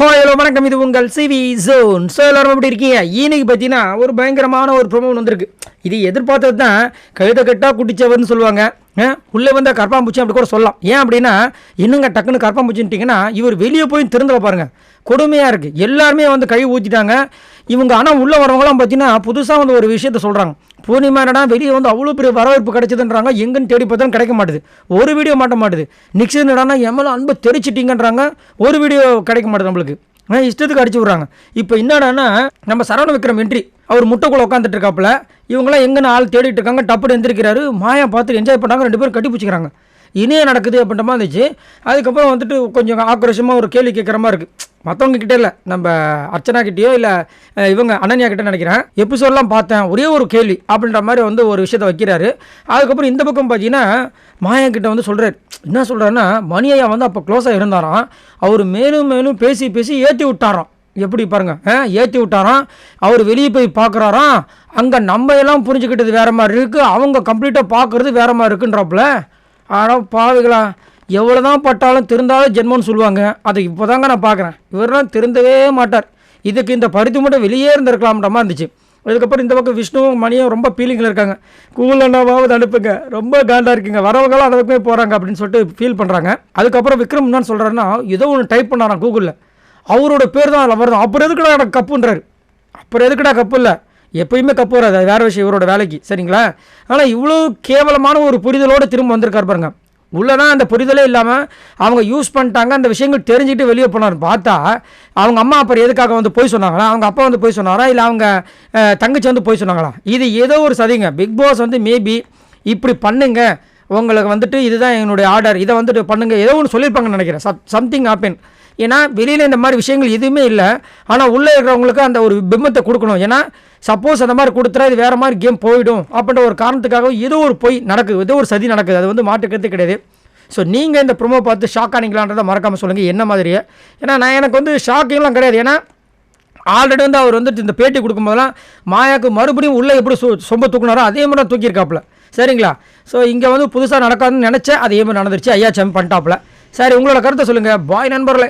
ஹோ ஹலோ வணக்கம். இது உங்கள் சிவி ஜோன். ஸோ எல்லாரும் எப்படி இருக்கீங்க? இன்னைக்கு பார்த்தீங்கன்னா ஒரு பயங்கரமான ஒரு ப்ரொமோ வந்திருக்கு. இது எதிர்பார்த்தது தான் கழுத கட்டாக குட்டிச்சவர்னு சொல்லுவாங்க. உள்ளே வந்தால் கரப்பாம்பூச்சி அப்படி கூட சொல்லலாம். ஏன் அப்படின்னா இன்னுங்க டக்குன்னு கரப்பாம்பூச்சின்ட்டிங்கன்னா இவர் வெளியே போய் திறந்துல பாருங்கள் கொடுமையாக இருக்குது எல்லாருமே வந்து கை ஊற்றிட்டாங்க இவங்க ஆனால் உள்ளே வரவங்களாம் பார்த்தீங்கன்னா புதுசாக வந்து ஒரு விஷயத்த சொல்கிறாங்க பூர்ணிமா என்னடா வெளியே வந்து அவ்வளோ பெரிய வரவேற்பு கிடைச்சதுன்றாங்க எங்கேன்னு தேடி பார்த்தாலும் கிடைக்க மாட்டுது. ஒரு வீடியோ மாட்ட மாட்டுது. நிக்சன் என்னடானா எம்எல்ஏ அன்பு தெரிச்சிட்டிங்கன்றாங்க ஒரு வீடியோ கிடைக்க மாட்டுது நம்மளுக்கு. ஆ, இஷ்டத்துக்கு அடிச்சு விட்றாங்க. இப்போ என்னடானா நம்ம சரவண விக்ரம் என்ட்ரி அவர் முட்டைக்குள்ள உட்காந்துட்டு இருக்காப்புல இவங்களாம் எங்கன்னு ஆள் தேடிட்டு இருக்காங்க டப்புன்னு எந்திரிக்கிறாரு மாயா பார்த்து என்ஜாய் பண்ணாங்க ரெண்டு பேரும் கட்டி பிடிச்சிக்கிறாங்க. இனியே நடக்குது அப்படின்ற மாதிரி இருந்துச்சு. அதுக்கப்புறம் வந்துட்டு கொஞ்சம் ஆக்ரோஷமாக ஒரு கேள்வி கேட்குற மாதிரி இருக்குது மற்றவங்க கிட்டே இல்லை. நம்ம அர்ச்சனா கிட்டேயோ இல்லை இவங்க அனன்யா கிட்ட நினைக்கிறேன். எபிசோட்லாம் பார்த்தேன். ஒரே ஒரு கேள்வி அப்படின்ற மாதிரி வந்து ஒரு விஷயத்தை வைக்கிறாரு. அதுக்கப்புறம் இந்த பக்கம் பார்த்தீங்கன்னா மாயா கிட்ட வந்து சொல்கிறார் என்ன சொல்கிறாருன்னா மணியா வந்து அப்போ க்ளோஸாக இருந்தாராம். அவர் மேலும் மேலும் பேசி பேசி ஏற்றி விட்டாராம். எப்படி பாருங்க ஏற்றி விட்டாராம். அவர் வெளியே போய் பார்க்குறாராம் அங்கே நம்ம எல்லாம் புரிஞ்சுக்கிட்டது வேற மாதிரி இருக்குது அவங்க கம்ப்ளீட்டாக பார்க்குறது வேற மாதிரி இருக்குன்றாப்புல. ஆனால் பாவிகளா. எவ்வளோ தான் பட்டாலும் திருந்தாலும் ஜென்மம்னு சொல்லுவாங்க. அதை இப்போ தாங்க நான் பார்க்குறேன். இவரெல்லாம் திருந்தவே மாட்டார். இதுக்கு இந்த பருத்தி மட்டும் வெளியே இருந்திருக்கலாம்ன்ற மாதிரி இருந்துச்சு. அதுக்கப்புறம் இந்த பக்கம் விஷ்ணுவும் மணியும் ரொம்ப ஃபீலிங்கில் இருக்காங்க. கூல் அண்ணாவாவது அனுப்புங்க. ரொம்ப காண்டாக இருக்குங்க. வரவங்களாம் அந்த பக்கமே போகிறாங்க அப்படின்னு சொல்லிட்டு ஃபீல் பண்ணுறாங்க அதுக்கப்புறம் விக்ரம் என்னன்னு சொல்கிறாருன்னா ஏதோ ஒன்று டைப் பண்ணாரான் கூகுளில் அவரோட பேர் தான் அதில் வருது அப்புறம் எதுக்குடா எனக்கு கப்புன்றாரு. அப்புறம் எதுக்குடா கப்பு இல்லை? எப்பயுமே கப்பு வராது. அது வேறு விஷயம். இவரோட வேலைக்கு. சரிங்களா? ஆனால் இவ்வளோ கேவலமான ஒரு புரிதலோடு திரும்ப வந்திருக்காரு பாருங்க. உள்ளதான் அந்த புரிதலே இல்லாமல் அவங்க யூஸ் பண்ணிட்டாங்க. அந்த விஷயங்கள் தெரிஞ்சுக்கிட்டு வெளியே போனார். பார்த்தா அவங்க அம்மா அப்புறம் எதுக்காக வந்து போய் சொன்னாங்களா? அவங்க அப்பா வந்து போய் சொன்னாரா? இல்லை அவங்க தங்கச்சி வந்து போய் சொன்னாங்களா? இது ஏதோ ஒரு சதிங்க. பிக் பாஸ் வந்து மேபி இப்படி பண்ணுங்க. உங்களுக்கு வந்துட்டு இதுதான் என்னுடைய ஆர்டர் இதை வந்துட்டு பண்ணுங்க. ஏதோ ஒன்று சொல்லியிருப்பாங்கன்னு நினைக்கிறேன். சம் சம்திங் ஹாப்பன் ஏன்னா வெளியில் இந்த மாதிரி விஷயங்கள் எதுவுமே இல்லை. ஆனால் உள்ளே இருக்கிறவங்களுக்கு அந்த ஒரு பிம்பத்தை கொடுக்கணும். ஏன்னா சப்போஸ் அந்த மாதிரி கொடுத்துட்டா இது வேறு மாதிரி கேம் போயிடும் அப்படின்ற ஒரு காரணத்துக்காக ஏதோ ஒரு பொய் நடக்குது. ஏதோ ஒரு சதி நடக்குது. அது வந்து மாட்டுக்கிறது கிடையாது. ஸோ நீங்கள் இந்த ப்ரோமோ பார்த்து ஷாக் ஆனீங்களான்றதை மறக்காமல் சொல்லுங்கள் என்ன மாதிரியே? ஏன்னா நான் எனக்கு வந்து ஷாக்கிங்லாம் கிடையாது. ஏன்னா ஆல்ரெடி வந்து அவர் வந்துட்டு இந்த பேட்டி கொடுக்கும்போதெல்லாம் மாயாக்கு மறுபடியும் உள்ளே எப்படி சொ சொம்ப தூக்குனாரோ அதே மாதிரி தான் தூக்கியிருக்காப்புல. சரிங்களா? ஸோ இங்கே வந்து புதுசாக நடக்காதுன்னு நினச்சேன். அதே மாதிரி நடந்துருச்சு. ஐயா சம் பண்ணிட்டாப்புல. சரி உங்களோட கருத்தை சொல்லுங்கள் பாய் நண்பர்களே.